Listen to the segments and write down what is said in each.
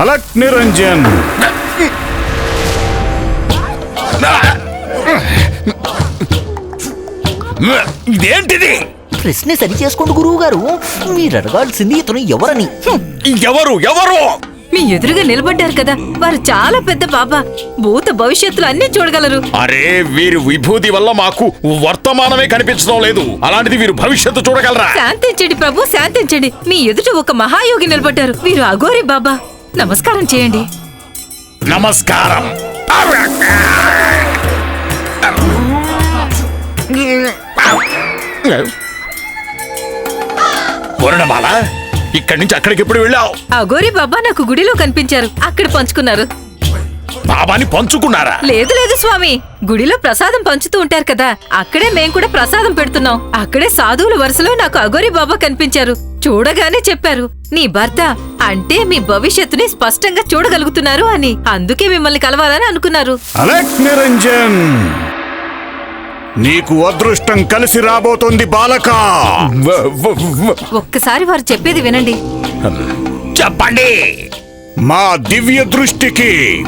అలక్ నిరంజన్. ఇదేంటిది? ప్రశ్న సరి చేసుకోండి గురువు గారు మీరు అడగాల్సింది ఇతను ఎవరని. ఎవరు ఎవరు? మీ ఎదురుగా నిలబడ్డారు కదా. వారు చాలా పెద్ద బాబా. భూత భవిష్యత్తులు అన్ని చూడగలరు. అరే వీరి విభూతి వల్ల మాకు వర్తమానమే కనిపించడం లేదు. అలాంటిది వీరు భవిష్యత్తు చూడగలరా? శాంతించండి ప్రభు శాంతించండి. మీ ఎదుట ఒక మహాయోగి నిలబడ్డారు. వీరు అఘోరి బాబా. నమస్కారం చేయండి. నమస్కారం. పూర్ణమాల ఇక్కడి నుంచి అక్కడికి ఎప్పుడు వెళ్ళావు? అఘోరి బాబా నాకు గుడిలో కనిపించారు. అక్కడ పంచుకున్నారు. బాబాని పంచుకున్నారా? లేదు లేదు స్వామి. గుడిలో ప్రసాదం పంచుతూ ఉంటారు కదా. అక్కడే మేం కూడా ప్రసాదం పెడుతున్నాం. అక్కడే సాధువుల వరుసలో నాకు అఘోరి బాబా కనిపించారు. చూడగానే చెప్పారు నీ భర్త అంటే మీ భవిష్యత్తుని స్పష్టంగా చూడగలుగుతున్నారు అని. అందుకే మిమ్మల్ని కలవాలని అనుకున్నారు. అలక్ నిరంజన్ నీకు అదృష్టం కలిసి రాబోతోంది బాలక. ఒక్కసారి వారు చెప్పేది వినండి. చెప్పండి. మా దివ్య దృష్టికి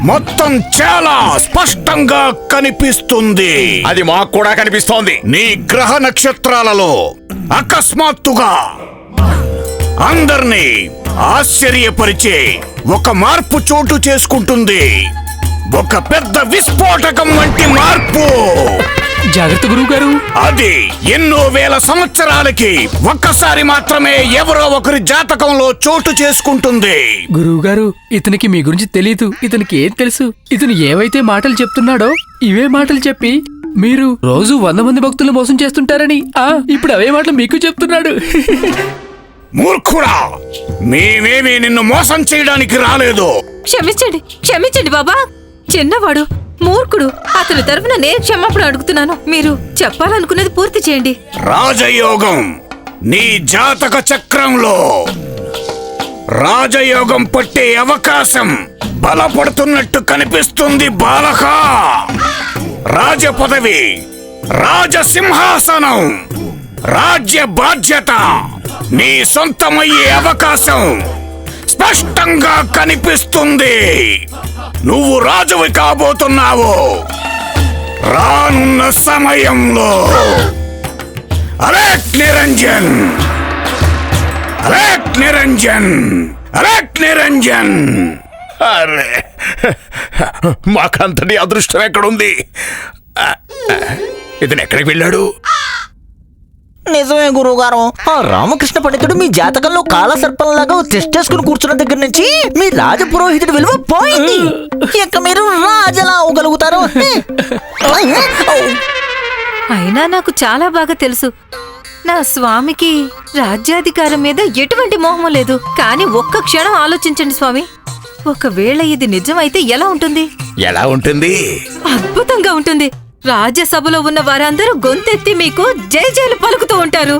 మొత్తం చాలా స్పష్టంగా కనిపిస్తుంది. అది మాకు కూడా కనిపిస్తోంది. నీ గ్రహ నక్షత్రాలలో అకస్మాత్తుగా అందర్నీ ఆశ్చర్యపరిచే ఒక మార్పు చోటు చేసుకుంటుంది. ఒక పెద్ద విస్ఫోటకం వంటి మార్పు. జాగ్రత్త గురువు గారు అది ఎన్నో వేల సంవత్సరాలకి ఒక్కసారి మాత్రమే ఎవరో ఒకరి జాతకంలో చోటు చేసుకుంటుంది. గురువు గారు ఇతనికి మీ గురించి తెలియదు ఇతనికి ఏం తెలుసు? ఇతను ఏవైతే మాటలు చెప్తున్నాడో ఇవే మాటలు చెప్పి మీరు రోజు వంద మంది భక్తులు మోసం చేస్తుంటారని ఆ ఇప్పుడు అవే మాటలు మీకు చెప్తున్నాడు. మూర్ఖుడా మేమేమీ నిన్ను మోసం చేయడానికి రాలేదు. క్షమించండి క్షమించండి బాబా. చిన్నవాడు మూర్ఖుడు. అతని తరఫున నేను క్షమాపణ అడుగుతున్నాను. మీరు చెప్పాలనుకున్నది పూర్తి చేయండి. రాజయోగం నీ జాతక చక్రంలో. రాజయోగం పట్టే అవకాశం బలపడుతున్నట్టు కనిపిస్తుంది బాలక. రాజ పదవి రాజసింహాసనం రాజ్య బాధ్యత నీ సొంతమయ్యే అవకాశం. స్పష్టంగా కనిపిస్తుంది. నువ్వు రాజువి కాబోతున్నావు. రానున్న సమయంలో. అలేక్ నిరంజన్. అలేక్ నిరంజన్. అలేక్ నిరంజన్. అరే మాకంతటి అదృష్టం ఎక్కడుంది? ఇతను ఎక్కడికి వెళ్ళాడు? నిజమే గురువు గారు ఆ రామకృష్ణ పండితుడు మీ జాతకంలో కాల సర్పంలాగా టెస్ట్ చేసుకుని కూర్చున్న దగ్గర నుంచి మీ రాజపురోహితుడి విలువ పోయింది. ఇక మీరు రాజలా అవ్వగలుగుతారు అయినా నాకు చాలా బాగా తెలుసు. నా స్వామికి రాజ్యాధికారం మీద ఎటువంటి మోహం లేదు. కానీ ఒక్క క్షణం ఆలోచించండి స్వామి. ఒకవేళ ఇది నిజమైతే ఎలా ఉంటుంది? ఎలా ఉంటుంది? అద్భుతంగా ఉంటుంది. రాజ్యసభలో ఉన్న వారందరూ గొంతెత్తి మీకు జై జైలు పలుకుతూ ఉంటారు.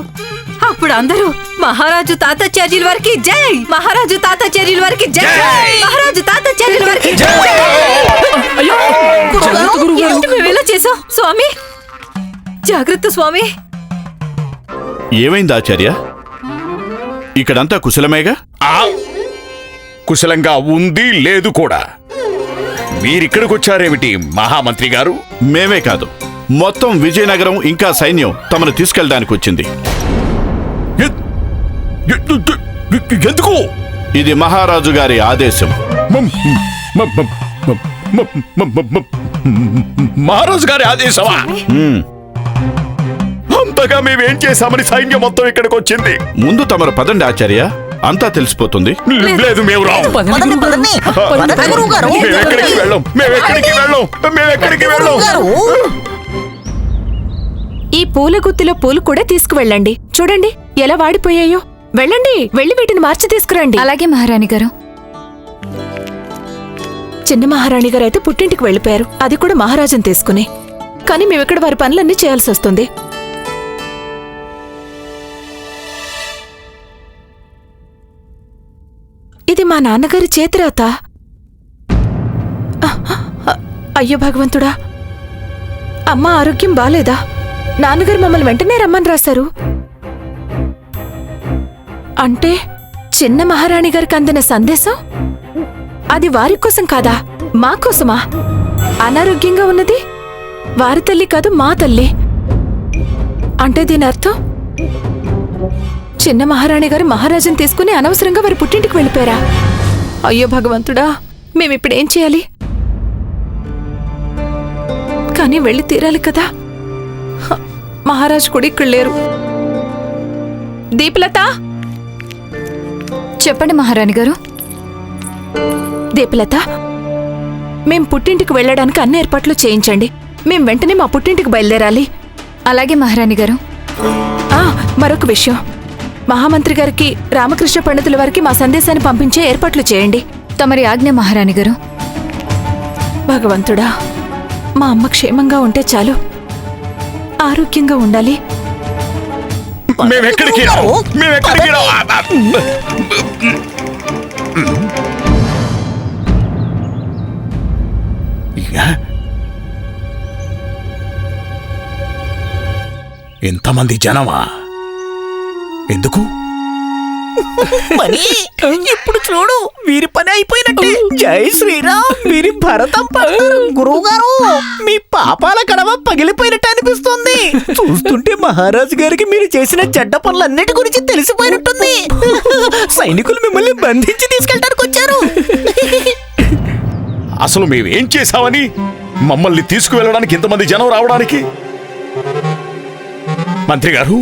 అప్పుడు అందరూ మహారాజు తాతాచార్యుల వారికి జై! మహారాజు తాతాచార్యుల వారికి జై! మహారాజు తాతాచార్యుల వారికి చేసాం స్వామి! జాగ్రత్త స్వామి! ఏమైంది ఆచార్య? ఇక్కడంతా కుశలమేగా? ఆ! కుశలంగా ఉంది లేదు కూడా. మీరిక్కడికి వచ్చారేమిటి మహామంత్రి గారు? మేమే కాదు. మొత్తం విజయనగరం ఇంకా సైన్యం తమను తీసుకెళ్ళడానికి వచ్చింది ఎందుకు? ఇది మహారాజు గారి ఆదేశం. మహారాజు గారి ఆదేశమా? అంతగా మేమేం చేశామని సైన్యం మొత్తం ఇక్కడికి వచ్చింది ముందు తమరు పదండి ఆచార్య. అంతా తెలిసిపోతుంది. లేదు మేము రాము. పదండి పదండి, గురువు గారు. పదండి. పదండి, గురువు గారు. మేము ఎక్కడికి వెళ్ళాం? మేము ఎక్కడికి వెళ్ళాం? మేము ఎక్కడికి వెళ్ళాం. ఈ పూల గుత్తిలో పూలు కూడా తీసుకువెళ్ళండి. చూడండి ఎలా వాడిపోయాయో. వెళ్ళండి వెళ్ళి వీటిని మార్చి తీసుకురండి. అలాగే మహారాణి గారు. చిన్న మహారాణి గారు అయితే పుట్టింటికి వెళ్ళిపోయారు. అది కూడా మహారాజుని తీసుకుని. కానీ మేమిక్కడ వారి పనులన్నీ చేయాల్సి వస్తుంది. ఇది మా నాన్నగారి చేతిరాత. అ- అయ్యో భగవంతుడా. అమ్మ ఆరోగ్యం బాలేదా? నాన్నగారు మమ్మల్ని వెంటనే రమ్మని రాశారు. అంటే చిన్న మహారాణి గారికి అందిన సందేశం? అది వారి కోసం కాదా? మా కోసమా? అనారోగ్యంగా ఉన్నది? వారి తల్లి కాదు మా తల్లి. అంటే దీని అర్థం? చిన్న మహారాణి గారు మహారాజుని తీసుకుని అనవసరంగా వారి పుట్టింటికి వెళ్ళిపోయారా? అయ్యో భగవంతుడా మేమిప్పుడేం చేయాలి? కానీ వెళ్ళి తీరాలి కదా. మహారాజు కూడా ఇక్కడ లేరు. దీపలత! చెప్పండి మహారాణి గారు. దీపలత మేం పుట్టింటికి వెళ్ళడానికి అన్ని ఏర్పాట్లు చేయించండి. మేం వెంటనే మా పుట్టింటికి బయలుదేరాలి. అలాగే మహారాణి గారు. మరొక విషయం. మహామంత్రి గారికి రామకృష్ణ పండితుల వారికి మా సందేశాన్ని పంపించే ఏర్పాట్లు చేయండి. తమరి ఆజ్ఞ మహారాణి గారు. భగవంతుడా మా అమ్మ క్షేమంగా ఉంటే చాలు. ఆరోగ్యంగా ఉండాలి. మేమెక్కడికి? ఇంతమంది జనమా? ఎందుకు? పని ఇప్పుడు చూడు వీరి పని అయిపోయినట్టే. జై శ్రీరామ్ వీరి భరతం పడతారు గురువు గారు మీ పాపాల కడవ పగిలిపోయినట్టు అనిపిస్తుంది. చూస్తుంటే మహారాజు గారికి మీరు చేసిన చెడ్డ పనులన్నిటి గురించి తెలిసిపోయినట్టుంది. సైనికులు మిమ్మల్ని బంధించి తీసుకెళ్ళడానికి వచ్చారు. అసలు మేమేం చేశామని? మమ్మల్ని తీసుకువెళ్ళడానికి ఇంతమంది జనం రావడానికి? మంత్రి గారు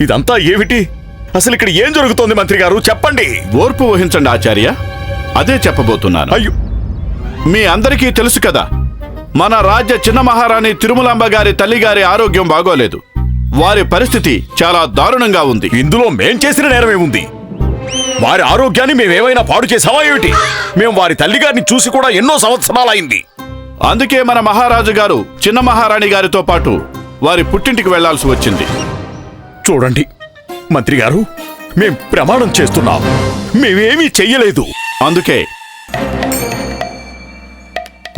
ఇదంతా ఏమిటి? అసలు ఇక్కడ ఏం జరుగుతోంది మంత్రి గారు? చెప్పండి. ఓర్పు వహించండి ఆచార్య. అదే చెప్పబోతున్నాను. అయ్యో. మీ అందరికీ తెలుసు కదా మన రాజ్య చిన్న మహారాణి తిరుమలాంబ గారి తల్లిగారి ఆరోగ్యం బాగోలేదు. వారి పరిస్థితి చాలా దారుణంగా ఉంది. ఇందులో మేం చేసిన నేరమేముంది వారి ఆరోగ్యాన్ని మేమేమైనా పాడు చేసావా ఏమిటి? మేము వారి తల్లిగారిని చూసి కూడా ఎన్నో సంవత్సరాలైంది. అందుకే మన మహారాజు గారు చిన్న మహారాణి గారితో పాటు వారి పుట్టింటికి వెళ్ళాల్సి వచ్చింది. చూడండి మంత్రి గారు మేం ప్రమాణం చేస్తున్నాం. మేమేమీ చెయ్యలేదు. అందుకే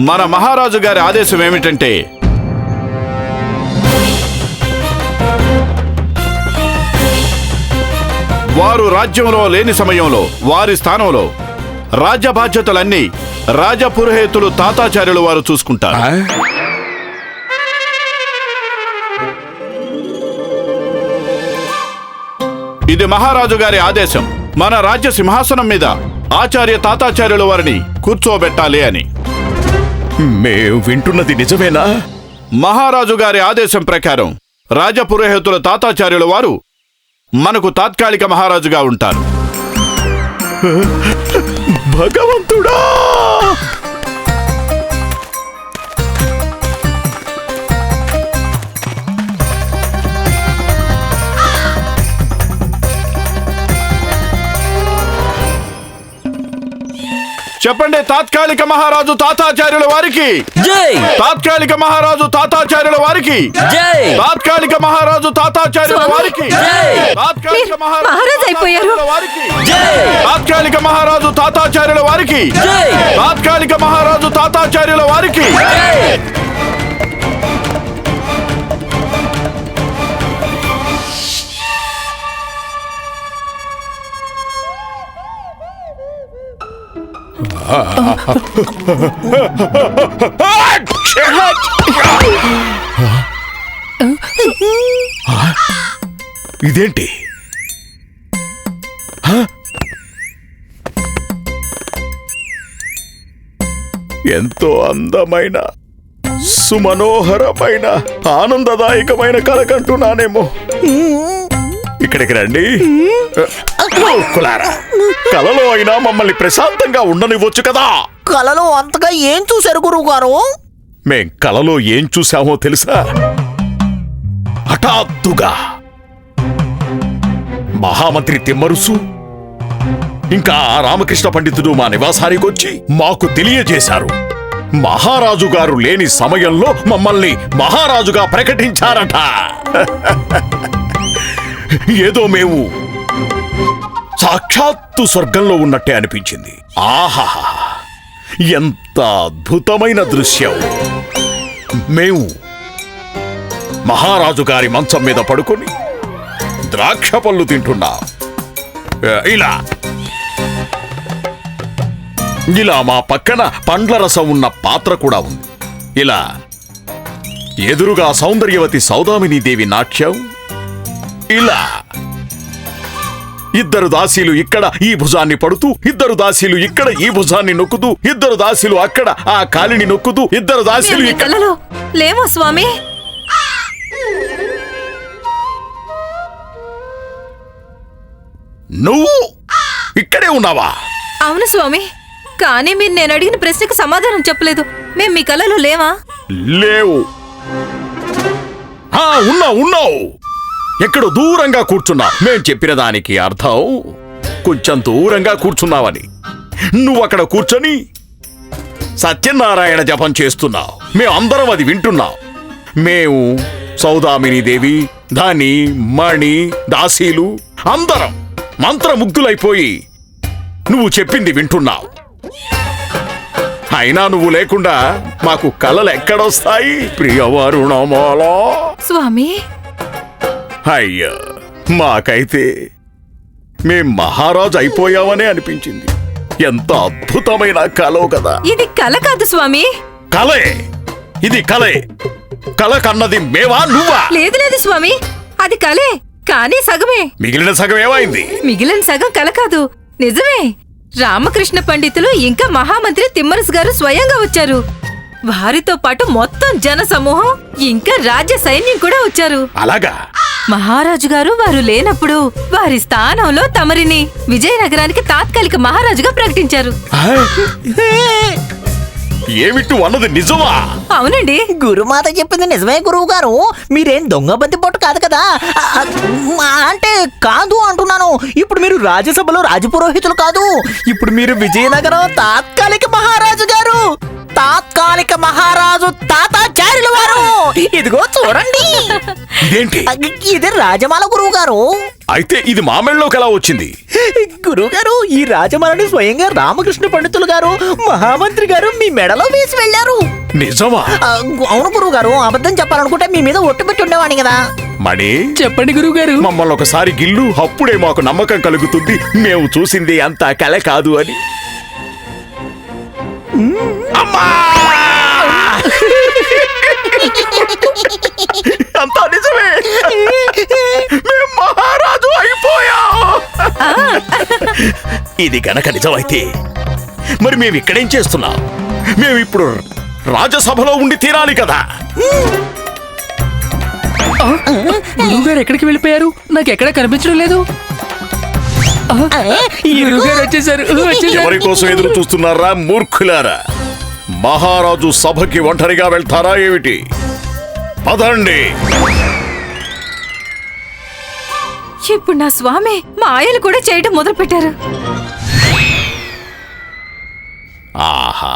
మన మహారాజు గారి ఆదేశం ఏమిటంటే వారు రాజ్యంలో లేని సమయంలో వారి స్థానంలో రాజ్య బాధ్యతలన్నీ రాజపురోహితులు తాతాచార్యులు వారు చూసుకుంటారు. ఇది మహారాజు గారి ఆదేశం. మన రాజ్య సింహాసనం మీద ఆచార్య తాతాచార్యుల వారిని కూర్చోబెట్టాలి అని. మేం వింటున్నది నిజమేనా? మహారాజు గారి ఆదేశం ప్రకారం రాజపురోహితుల తాతాచార్యుల వారు మనకు తాత్కాలిక మహారాజుగా ఉంటారు. భగవంతుడా! చెప్పండి తాత్కాలిక మహారాజు తాతాచార్యుల వారికి? జై! తాత్కాలిక మహారాజు తాతాచార్యుల వారికి? జై! తాత్కాలిక మహారాజు తాతాచార్యుల వారికి? జై! తాత్కాలిక మహారాజు వారికి? జై! తాత్కాలిక మహారాజు తాతాచార్యుల వారికి? జై! తాత్కాలిక మహారాజు తాతాచార్యుల వారికి? ఇదేంటి? ఎంతో అందమైన సుమనోహరమైన ఆనందదాయకమైన కల కంటున్నానేమో. ఇక్కడికి రండి. మూర్ఖులారా. కలలో అయినా మమ్మల్ని ప్రశాంతంగా ఉండనివ్వచ్చు కదా. కలలో అంతగా ఏం చూశారు గురువు గారు మేం కలలో ఏం చూశామో తెలుసా? హఠాత్తుగా మహామంత్రి తిమ్మరుసు ఇంకా రామకృష్ణ పండితుడు మా నివాసానికి వచ్చి మాకు తెలియజేశారు. మహారాజు గారు లేని సమయంలో మమ్మల్ని మహారాజుగా ప్రకటించారట. ఏదో మేము సాక్షాత్తు స్వర్గంలో ఉన్నట్టే అనిపించింది. ఆహాహా ఎంత అద్భుతమైన దృశ్యం. మేము మహారాజు గారి మంచం మీద పడుకొని ద్రాక్ష పళ్ళు తింటున్నాం. ఇలా. ఇలా మా పక్కన పండ్ల రసం ఉన్న పాత్ర కూడా ఉంది. ఇలా. ఎదురుగా సౌందర్యవతి సౌదామిని దేవి నాట్యం. ఇలా. ఇద్దరు దాసీలు ఇక్కడ ఈ భుజాన్ని పడుతూ ఇద్దరు దాసీలు ఇక్కడ ఈ భుజాన్ని నొక్కుతూ ఇద్దరు దాసీలు అక్కడ ఆ కాలిని నొక్కుతూ ఇద్దరు దాసీలు ఇక్కడ. లేమో స్వామి? నువ్వు ఇక్కడే ఉన్నావా? అవును స్వామి కానీ మీరు నేను అడిగిన ప్రశ్నకు సమాధానం చెప్పలేదు. మేం మీ కలలో లేవా? లేవు. ఉన్నావు ఉన్నావు. ఎక్కడో దూరంగా కూర్చున్నా. మేం చెప్పిన దానికి అర్థం? కొంచెం దూరంగా కూర్చున్నావని. నువ్వు అక్కడ కూర్చొని సత్యనారాయణ జపం చేస్తున్నావు. మేము అందరం అది వింటున్నాం. మేము సౌదామిని దేవి ధని మణి దాసీలు అందరం మంత్రముగ్ధులైపోయి నువ్వు చెప్పింది వింటున్నావు. అయినా నువ్వు లేకుండా మాకు కలలు ఎక్కడొస్తాయి? ప్రియవరుణమాలా? స్వామి అయ్యా మాకైతే మేం మహారాజు అయిపోయామనే అనిపించింది. ఎంత అద్భుతమైన కలో కదా. ఇది కల కాదు స్వామి. కలే ఇది కలే. కల కన్నది మేవా నువ్వా? లేదు లేదు స్వామి అది కలే కానీ సగమే. మిగిలిన సగం ఏమైంది? మిగిలిన సగం కల కాదు నిజమే. రామకృష్ణ పండితులు ఇంకా మహామంత్రి తిమ్మరసు గారు స్వయంగా వచ్చారు. వారితో పాటు మొత్తం జన సమూహం ఇంకా రాజ్య సైన్యం కూడా వచ్చారు. అలాగా? మహారాజు గారు వారు లేనప్పుడు వారి స్థానంలో తమరిని విజయనగరానికి తాత్కాలిక మహారాజుగా ప్రకటించారు. ఆ? ఏమిటి అన్నది నిజమా? అవునండి. గురుమాత చెప్పింది నిజమే గురువు గారు మీరేం దొంగ బంతి పొట్టు కాదు కదా? అంటే కాదు అంటున్నాను. ఇప్పుడు మీరు రాజ్యసభలో రాజపురోహితులు కాదు. ఇప్పుడు మీరు విజయనగరం తాత్కాలిక మహారాజు గారు. తాత్కాలిక మహారాజు తాతాచార్యుల వారు. ఇదిగో చూడండి. ఇదేంటి? ఇది రాజమాల గురువు గారు అయితే ఇది మా మెళ్ళలోకి ఎలా వచ్చింది? గురువు గారు ఈ రాజమాలని స్వయంగా రామకృష్ణ పండితులు గారు మహామంత్రి గారు మీ మెడలో వేసి వెళ్ళారు. నిజమా? అవును గురువు గారు అబద్ధం చెప్పాలనుకుంటే మీ మీద ఒట్టు పెట్టి ఉండేవాడిని కదా. మణి? చెప్పండి గురువుగారు. మమ్మల్ని ఒకసారి గిల్లు అప్పుడే మాకు నమ్మకం కలుగుతుంది. మేము చూసింది అంత కల కాదు అని. అమ్మా! అంతా నిజమే. మేం మహారాజు అయిపోయాం. ఇది గనక నిజమైతే మరి మేము ఇక్కడేం చేస్తున్నాం? మేము ఇప్పుడు రాజ్యసభలో ఉండి తీరాలి కదా. గురువుగారు ఎక్కడికి వెళ్ళిపోయారు? నాకు ఎక్కడ కనిపించడం లేదు. వచ్చేసారు. ఎవరి కోసం ఎదురు చూస్తున్నారా మూర్ఖులారా? మహారాజు సభకి ఒంటరిగా వెళ్తారా ఏమిటి? పదండి. ఇప్పుడు నా స్వామి మాయలు కూడా చేయడం మొదలు పెట్టారు ఆహా.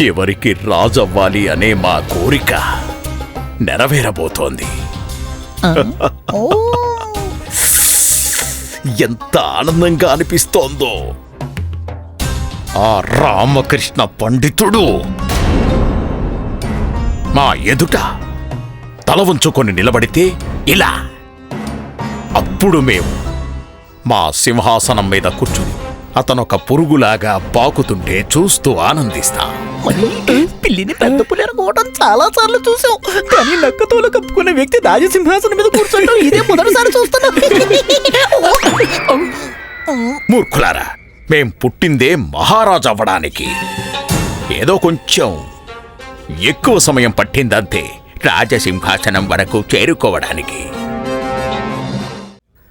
చివరికి రాజవ్వాలి అనే మా కోరిక. నెరవేరబోతోంది. ఎంత ఆనందంగా అనిపిస్తోందో. ఆ రామకృష్ణ పండితుడు. మా ఎదుట తల వంచుకొని నిలబడితే ఇలా. అప్పుడు మేము మా సింహాసనం మీద కూర్చుని అతనొక పురుగులాగా పాకుతుంటే చూస్తూ ఆనందిస్తాం. పిల్లిని పెద్ద పులి అనుకోవడం చాలా సార్లు చూసాం కానీ నక్కతోలు కప్పుకునే వ్యక్తి రాజసింహాసనం మీద కూర్చోవడం ఇదే మొదటిసారి చూస్తున్నాం. మూర్ఖులారా మేం పుట్టిందే మహారాజు అవ్వడానికి ఏదో కొంచెం ఎక్కువ సమయం పట్టిందంతే రాజసింహాసనం వరకు చేరుకోవడానికి.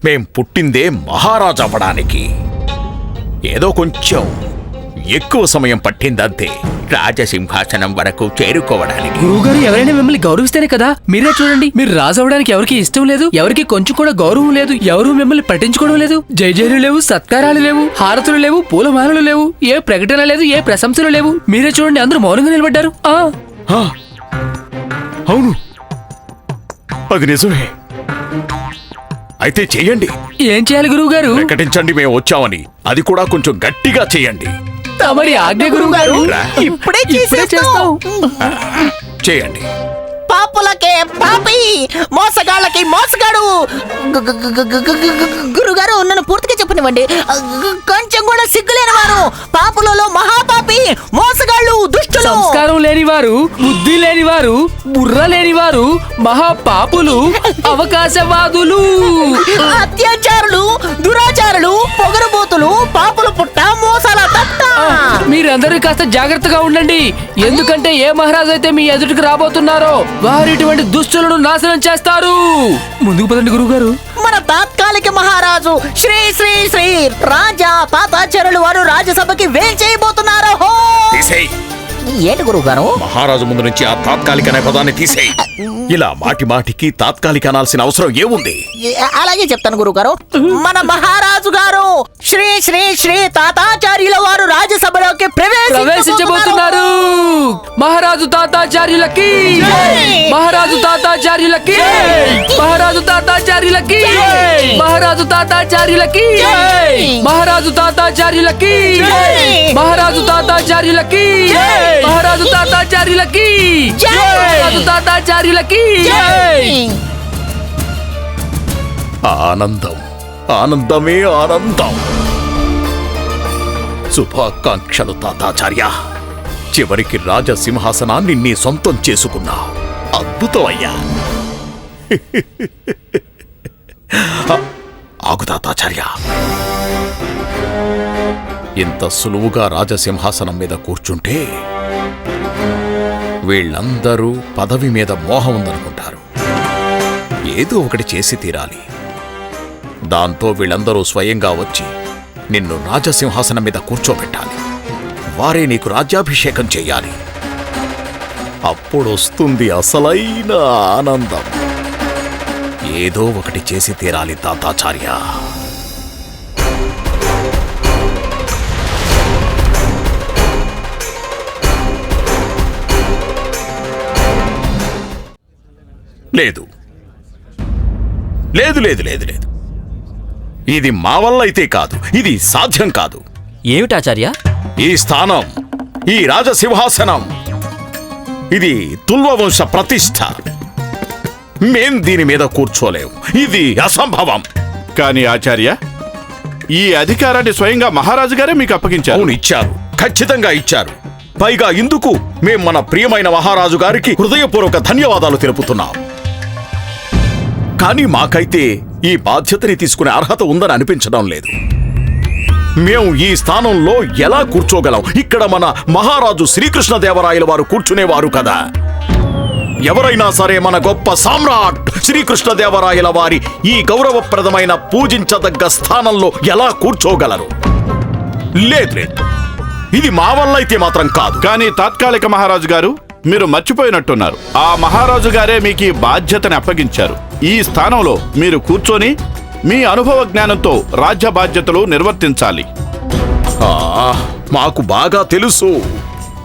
మేం పుట్టిందే మహారాజు అవ్వడానికి ఏదో కొంచెం ఎక్కువ సమయం పట్టిందంతే. రాజసింహాసనం వరకు చేరుకోవడానికి. గురువుగారు ఎవరైనా మిమ్మల్ని గౌరవిస్తేనే కదా? మీరే చూడండి. మీరు రాజు అవడానికి ఎవరికి ఇష్టం లేదు? ఎవరికి కొంచెం కూడా గౌరవం లేదు. ఎవరు మిమ్మల్ని పట్టించుకోవడం లేదు? జై జైలు లేవు సత్కారాలు లేవు హారతులు లేవు పూలమాలలు లేవు ఏ ప్రకటన లేదు ఏ ప్రశంసలు లేవు. మీరే చూడండి అందరూ మౌనంగా నిలబడ్డారు. ఆ, అవును. అది నిజమే. అయితే చెయ్యండి ఏం చేయాలి గురువు గారు ప్రకటించండి మేము వచ్చామని. అది కూడా కొంచెం గట్టిగా తమరి ఆజ్ఞ గురువు గారు. ఇప్పుడే చేస్తాం. చేయండి. పాపులకే పాపి మోసగాళ్ళకి మోసగాడు. గురుగారు నన్ను పూర్తిగా చెప్పనివ్వండి. కొంచెం కూడా సిగ్గులేని వారు. పాపులలో మహాపాపి మోసగాళ్ళు దుష్టులు. సంస్కారం లేని వారు బుద్ధి లేని వారు బుర్ర లేని వారు మహాపాపులు అవకాశవాదులు. అత్యాచారులు దురాచారులు పొగరబోతులు పాపుల పుట్ట మోసాల తట్ట. మీరందరూ కాస్త జాగ్రత్తగా ఉండండి. ఎందుకంటే ఏ మహారాజు అయితే మీ ఎదుటికి రాబోతున్నారో వా వారు ఇటువంటి దుస్తులను నాశనం చేస్తారు. ముందుకు పదండి గురువు గారు మన తాత్కాలిక మహారాజు శ్రీ శ్రీ శ్రీ రాజా తాతాచార్యులు వారు రాజ్యసభకి వేం చేయబోతున్నారు. ఏంటి గురువు గారు మహారాజు ముందు నుంచి ఆ తాత్కాలిక అనే పదాన్ని తీసేయ్. ఇలా మాటి మాటికి తాత్కాలిక అనాల్సిన అవసరం ఏముంది? అలాగే చెప్తాను గురువు గారు మన మహారాజు గారు శ్రీ శ్రీ శ్రీ తాతాచార్యుల వారు రాజ్యసభలోకి ప్రవేశించబోతున్నారు. మహారాజు తాతాచార్యులకి మహారాజు తాతాచార్యులకి మహారాజు తాతాచార్యులకి మహారాజు తాతాచార్యులకి మహారాజు తాతాచార్యులకి మహారాజు తాతాచార్యులకి మహారాజు తాతాచార్యులకి మహారాజు తాతాచార్యులకి ఆనందం ఆనందమే ఆనందం శుభాకాంక్షలు తాతాచార్య చివరికి రాజసింహాసనాన్ని నీ సొంతం చేసుకున్నావు అద్భుతం అయ్యా ఆగు తాతాచార్య ఇంత సులువుగా రాజసింహాసనం మీద కూర్చుంటే వీళ్ళందరూ పదవి మీద మోహం ఉందనుకుంటారు ఏదో ఒకటి చేసి తీరాలి. దాంతో వీళ్ళందరూ స్వయంగా వచ్చి నిన్ను రాజసింహాసనం మీద కూర్చోబెట్టాలి. వారే నీకు రాజ్యాభిషేకం చెయ్యాలి అప్పుడొస్తుంది అసలైన ఆనందం. ఏదో ఒకటి చేసి తీరాలి తాతాచార్య. లేదు. లేదు లేదు లేదు లేదు. ఇది మా వల్ల అయితే కాదు. ఇది సాధ్యం కాదు. ఏమిటాచార్య? ఈ స్థానం ఈ రాజసింహాసనం ఇది తుల్వవంశ ప్రతిష్ఠ మేం దీని మీద కూర్చోలేము ఇది అసంభవం. కానీ ఆచార్య ఈ అధికారాన్ని స్వయంగా మహారాజు గారే మీకు అప్పగించారు. అవును ఇచ్చారు. ఖచ్చితంగా ఇచ్చారు. పైగా ఇందుకు మేం మన ప్రియమైన మహారాజు గారికి హృదయపూర్వక ధన్యవాదాలు తెలుపుతున్నాం. కానీ మాకైతే ఈ బాధ్యతని తీసుకునే అర్హత ఉందని అనిపించడం లేదు. మేము ఈ స్థానంలో ఎలా కూర్చోగలం? ఇక్కడ మన మహారాజు శ్రీకృష్ణదేవరాయల వారు కూర్చునేవారు కదా. ఎవరైనా సరే మన గొప్ప సామ్రాట్ శ్రీకృష్ణదేవరాయల వారి ఈ గౌరవప్రదమైన పూజించదగ్గ స్థానంలో ఎలా కూర్చోగలరు? లేదు లేదు. ఇది మా వల్ల అయితే మాత్రం కాదు. కానీ తాత్కాలిక మహారాజు గారు మీరు మర్చిపోయినట్టున్నారు. ఆ మహారాజు గారే మీకు ఈ బాధ్యతని అప్పగించారు. ఈ స్థానంలో మీరు కూర్చొని మీ అనుభవ జ్ఞానంతో రాజ్య బాధ్యతలు నిర్వర్తించాలి. మాకు బాగా తెలుసు.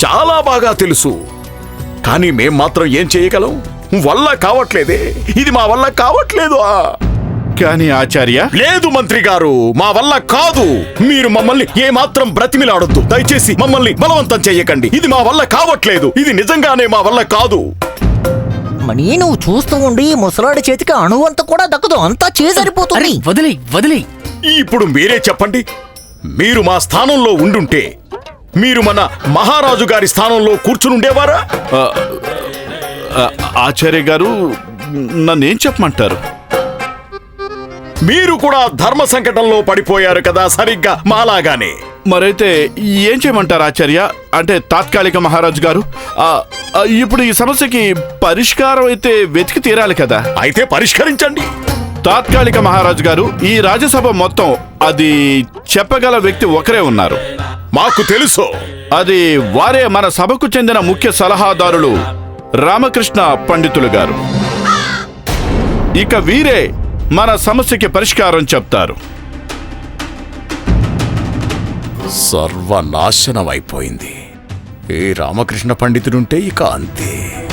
చాలా బాగా తెలుసు. కానీ మేం మాత్రం ఏం చేయగలం? వల్ల కావట్లేదే. ఇది మా వల్ల కావట్లేదు. ఆ. కానీ ఆచార్య? లేదు మంత్రి గారు మా వల్ల కాదు. మీరు మమ్మల్ని ఏ మాత్రం బ్రతిమిలాడొద్దు. దయచేసి మమ్మల్ని బలవంతం చెయ్యకండి. ఇది మా వల్ల కావట్లేదు. ఇది నిజంగానే మా వల్ల కాదు. మణి నువ్వు చూస్తూ ఉండి ముసలాడి చేతికి అణువంత కూడా దక్కదు. అంతా చేసరిపోతుంది వదిలే వదిలే. ఇప్పుడు మీరే చెప్పండి. మీరు మా స్థానంలో ఉండుంటే మీరు మన మహారాజు గారి స్థానంలో కూర్చునుండేవారా? ఆ, ఆచార్య గారు నన్నేం చెప్పమంటారు? మీరు కూడా ధర్మ సంకటంలో పడిపోయారు కదా సరిగ్గా మాలాగానే. మరైతే ఏం చేయమంటారు ఆచార్య? అంటే తాత్కాలిక మహారాజు గారు ఇప్పుడు ఈ సమస్యకి పరిష్కారం అయితే వెతికి తీరాలి కదా. అయితే పరిష్కరించండి. తాత్కాలిక మహారాజు గారు ఈ రాజ్యసభ మొత్తం అది చెప్పగల వ్యక్తి ఒకరే ఉన్నారు. మాకు తెలుసు. అది వారే మన సభకు చెందిన ముఖ్య సలహాదారులు రామకృష్ణ పండితులు గారు. ఇక వీరే మన సమస్యకి పరిష్కారం చెప్తారు. సర్వనాశనమైపోయింది. ఏ రామకృష్ణ పండితుడుంటే ఇక అంతే.